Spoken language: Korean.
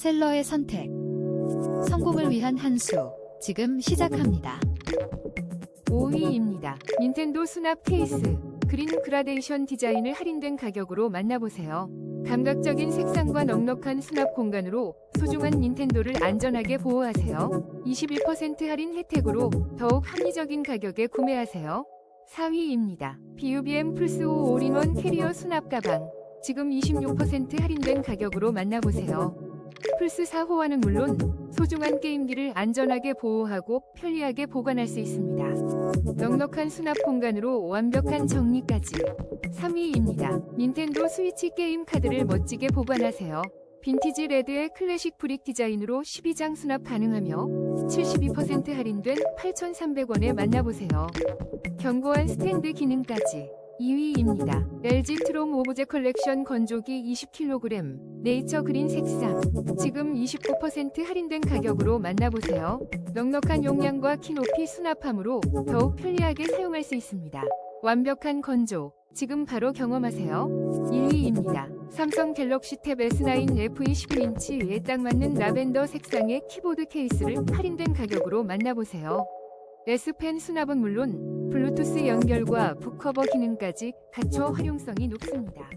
셀러의 선택. 성공을 위한 한 수. 지금 시작합니다. 5위입니다. 닌텐도 수납 케이스. 그린 그라데이션 디자인을 할인된 가격으로 만나보세요. 감각적인 색상과 넉넉한 수납 공간으로 소중한 닌텐도를 안전하게 보호하세요. 21% 할인 혜택으로 더욱 합리적인 가격에 구매하세요. 4위입니다. BUBM 플스 5 올인원 캐리어 수납 가방. 지금 26% 할인된 가격으로 만나보세요. 플스 4 호환은 물론 소중한 게임기를 안전하게 보호하고 편리하게 보관할 수 있습니다. 넉넉한 수납 공간으로 완벽한 정리까지. 3위입니다. 닌텐도 스위치 게임 카드를 멋지게 보관하세요. 빈티지 레드의 클래식 브릭 디자인으로 12장 수납 가능하며 72% 할인된 8,300원에 만나보세요. 견고한 스탠드 기능까지. 2위입니다. LG 트롬 오브제 컬렉션 건조기 20kg 네이처 그린 색상 지금 29% 할인된 가격으로 만나보세요. 넉넉한 용량과 키 높이 수납함으로 더욱 편리하게 사용할 수 있습니다. 완벽한 건조 지금 바로 경험하세요. 1위입니다. 삼성 갤럭시 탭 S9 FE 11인치에 딱 맞는 라벤더 색상의 키보드 케이스를 할인된 가격으로 만나보세요. S펜 수납은 물론 블루투스 연결과 북커버 기능까지 갖춰 활용성이 높습니다.